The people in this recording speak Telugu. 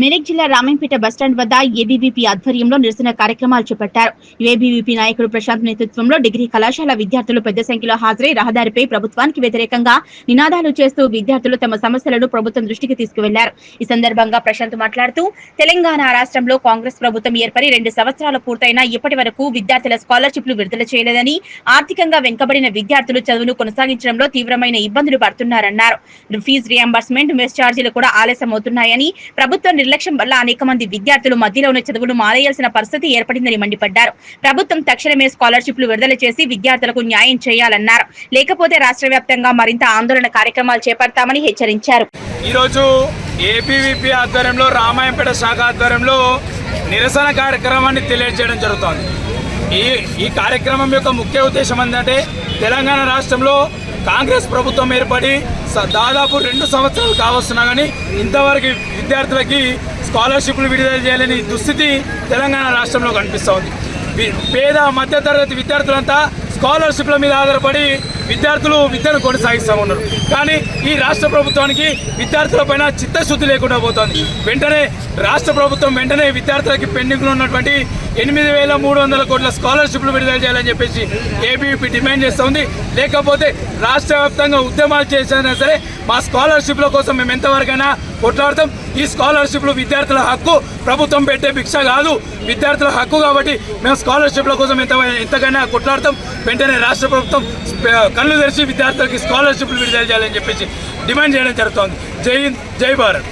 మెదక్ జిల్లా రామంపేట బస్టాండ్ వద్ద ఏబీవీపీ ఆధ్వర్యంలో నిరసన కార్యక్రమాలు చేపట్టారు. ఏబీవీపీ నాయకుడు ప్రశాంత్ నేతృత్వంలో డిగ్రీ కళాశాల విద్యార్థులు పెద్ద సంఖ్యలో హాజరై రహదారిపై ప్రభుత్వానికి వ్యతిరేకంగా నినాదాలు చేస్తూ విద్యార్థులు తమ సమస్యలను ప్రభుత్వం దృష్టికి తీసుకువెళ్ళారు. ఈ సందర్భంగా ప్రశాంత్ మాట్లాడుతూ తెలంగాణ రాష్ట్రంలో కాంగ్రెస్ ప్రభుత్వం ఏర్పడి రెండు సంవత్సరాలు పూర్తయినా ఇప్పటి వరకు విద్యార్థుల స్కాలర్షిప్లు విడుదల చేయలేదని ఆర్థికంగా వెనుకబడిన విద్యార్థులు చదువును కొనసాగించడంలో తీవ్రమైన ఇబ్బందులు పడుతున్నారన్నారు. ఫీజు రియంబర్స్మెంట్ మెస్ ఛార్జీలు కూడా ఆలస్యమవుతున్నాయని ప్రభుత్వం నిర్లక్ష్యం వల్ల అనేక మంది విద్యార్థులు మధ్యలోనే చదువులు మానేయాల్సిన పరిస్థితి ఏర్పడిందని మండిపడ్డారు. ప్రభుత్వం తక్షణమే స్కాలర్షిప్లు విడుదల చేసి విద్యార్థులకు న్యాయం చేయాలన్నారు. లేకపోతే రాష్ట్ర వ్యాప్తంగా మరింత ఆందోళన కార్యక్రమాలు చేపడతామని హెచ్చరించారు. ఈరోజు ఏపీవీపీ ఆధ్వర్యంలో రామాయంపేట శాఖ ఆధ్వర్యంలో నిరసన కార్యక్రమాన్ని తెలియజేయడం జరుగుతోంది. ఈ ఈ కార్యక్రమం యొక్క ముఖ్య ఉద్దేశం ఏంటంటే తెలంగాణ రాష్ట్రంలో కాంగ్రెస్ ప్రభుత్వం ఏర్పడి దాదాపు రెండు సంవత్సరాలు కావస్తున్నా కానీ ఇంతవరకు విద్యార్థులకి స్కాలర్షిప్లు విడుదల చేయలేని దుస్థితి తెలంగాణ రాష్ట్రంలో కనిపిస్తూ ఉంది. పేద మధ్యతరగతి విద్యార్థులంతా స్కాలర్షిప్ల మీద ఆధారపడి విద్యార్థులు విద్యను కొనసాగిస్తూ ఉన్నారు. కానీ ఈ రాష్ట్ర ప్రభుత్వానికి విద్యార్థులపైన చిత్తశుద్ధి లేకుండా పోతుంది. వెంటనే రాష్ట్ర ప్రభుత్వం వెంటనే విద్యార్థులకి పెండింగ్లో ఉన్నటువంటి ఎనిమిది వేల మూడు వందల కోట్ల స్కాలర్షిప్లు విడుదల చేయాలని చెప్పేసి ఏబీపీ డిమాండ్ చేస్తుంది లేకపోతే రాష్ట్ర వ్యాప్తంగా ఉద్యమాలు చేసినా సరే మా స్కాలర్షిప్ల కోసం మేము ఎంతవరకైనా కొట్లాడతాం. ఈ స్కాలర్షిప్లు విద్యార్థుల హక్కు ప్రభుత్వం పెట్టే భిక్ష కాదు. విద్యార్థుల హక్కు కాబట్టి మేము స్కాలర్షిప్ల కోసం ఎంత ఎంతకైనా కొట్లాడతాం. వెంటనే రాష్ట్ర ప్రభుత్వం కళ్ళు తెరిచి విద్యార్థులకి స్కాలర్షిప్లు విడుదల చేయాలని చెప్పేసి డిమాండ్ చేయడం జరుగుతోంది. జై హింద్ జై భారత్.